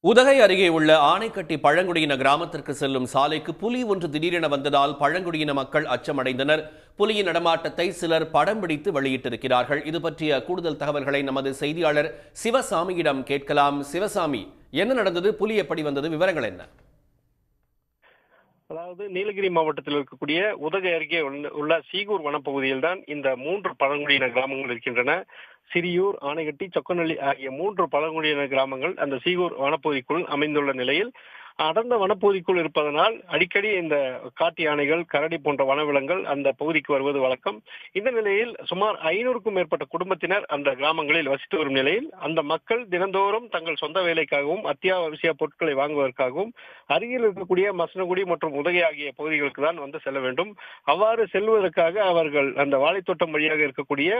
உதகை அருகே உள்ள ஆனைக்கட்டி பழங்குடியின கிராமத்திற்கு செல்லும் சாலைக்கு புலி ஒன்று திடீரென வந்ததால் பழங்குடியின மக்கள் அச்சமடைந்தனர். புலியின் நடமாட்டத்தை சிலர் படம் பிடித்து வெளியிட்டிருக்கிறார்கள். இது பற்றிய கூடுதல் தகவல்களை நமது செய்தியாளர் சிவசாமியிடம் கேட்கலாம். சிவசாமி என்ன நடந்தது? புலி எப்படி வந்தது? விவரங்கள் என்ன? அதாவது நீலகிரி மாவட்டத்தில் இருக்கக்கூடிய உதகை அருகே உள்ள- உள்ள சீகூர் வனப்பகுதியில் தான் இந்த மூன்று பழங்குடியின கிராமங்கள் இருக்கின்றன. சிறியூர் ஆனைகட்டி சொக்கநள்ளி ஆகிய மூன்று பழங்குடியின கிராமங்கள் அந்த சீகூர் வனப்பகுதிக்குள் அமைந்துள்ள நிலையில் அடர்ந்த வனப்பகுதிக்குள் இருப்பதனால் அடிக்கடி இந்த காட்டு யானைகள் கரடி போன்ற வனவிலங்குகள் அந்த பகுதிக்கு வருவது வழக்கம். இந்த நிலையில் சுமார் ஐநூறுக்கும் மேற்பட்ட குடும்பத்தினர் அந்த கிராமங்களில் வசித்து வரும் நிலையில் அந்த மக்கள் தினந்தோறும் தங்கள் சொந்த வேலைக்காகவும் அத்தியாவசிய பொருட்களை வாங்குவதற்காகவும் அருகில் இருக்கக்கூடிய மசனகுடி மற்றும் உதகை ஆகிய பகுதிகளுக்கு தான் வந்து செல்ல வேண்டும். அவ்வாறு செல்வதற்காக அவர்கள் அந்த வாழைத்தோட்டம் வழியாக இருக்கக்கூடிய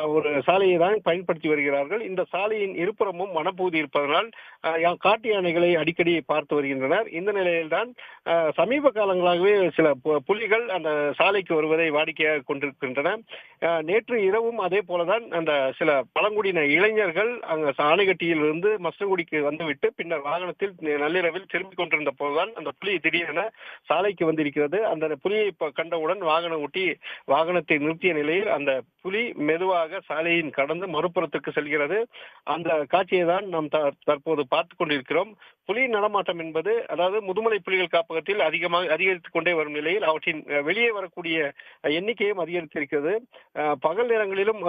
ஒரு சாலையை தான் பயன்படுத்தி வருகிறார்கள். இந்த சாலையின் இருபுறமும் வனப்பகுதி இருப்பதனால் யா- காட்டு யானைகளை அடிக்கடி பார்த்து வருகின்றனர். இந்த நிலையில்தான் சமீப காலங்களாகவே சில பு- புலிகள் அந்த சாலைக்கு வருவதை வாடிக்கையாக கொண்டிருக்கின்றன. நேற்று இரவும் அதே போலதான் அந்த சில பழங்குடியின இளைஞர்கள் அங்க ஆணைகட்டியிலிருந்து மசனகுடிக்கு வந்துவிட்டு பின்னர் வாகனத்தில் நள்ளிரவில் திரும்பிக் கொண்டிருந்த போதுதான் அந்த புலி திடீரென சாலைக்கு வந்திருக்கிறது. அந்த புலியை கண்டவுடன் வாகனம் ஓட்டி வாகனத்தை நிறுத்திய நிலையில் அந்த புலி மெதுவாக சாலையின் கடந்து மறுபுறத்துக்கு செல்கிறது. அந்த காட்சியை தான் நாம் தற்போது பார்த்து கொண்டிருக்கிறோம். புலி நடமாட்டம் என்பது அதாவது முதுமலை புலிகள் காப்பகத்தில் அதிகமாக அதிகரித்துக் கொண்டே வரும் நிலையில் அவற்றின் வெளியே வரக்கூடிய எண்ணிக்கையும் அதிகரித்திருக்கிறது. பகல் நேரங்களிலும்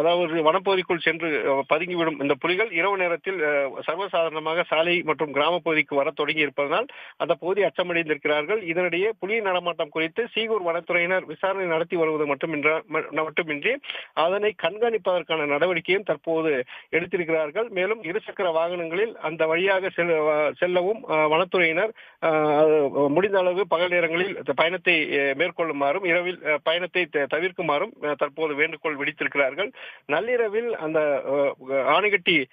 அதாவது வனப்பகுதிக்குள் சென்று பதுங்கிவிடும் இந்த புலிகள் இரவு நேரத்தில் சர்வசாதாரணமாக சாலை மற்றும் கிராம பகுதிக்கு வர தொடங்கி இருப்பதனால் அந்த பகுதி அச்சமடைந்திருக்கிறார்கள். இதனிடையே புலி நடமாட்டம் குறித்து சீகூர் வனத்துறையினர் விசாரணை நடத்தி வருவது மட்டுமின்ற மட்டுமின்றி அதனை கண்காணிப்பதற்கான நடவடிக்கையும் தற்போது எடுத்திருக்கிறார்கள். மேலும் இருசக்கர வாகனங்களில் அந்த வழியாக செல்ல- செல்லவும் வனத்துறையினர் முடிந்த அளவு பகல் நேரங்களில் பயணத்தை மேற்கொள்ளுமாறும் இரவில் பயணத்தை தவிர்க்குமாறும் தற்போது வேண்டுகோள் விடுத்திருக்கிறார்கள். நள்ளிரவில் அந்த ஆணைகட்டி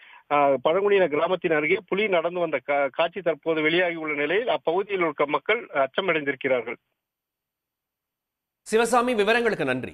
பழங்குடியின கிராமத்தின் அருகே புலி நடந்து வந்த காட்சி தற்போது வெளியாகி உள்ள நிலையில் அப்பகுதியில் இருக்க மக்கள் அச்சமடைந்திருக்கிறார்கள். சிவசாமி விவரங்களுக்கு நன்றி.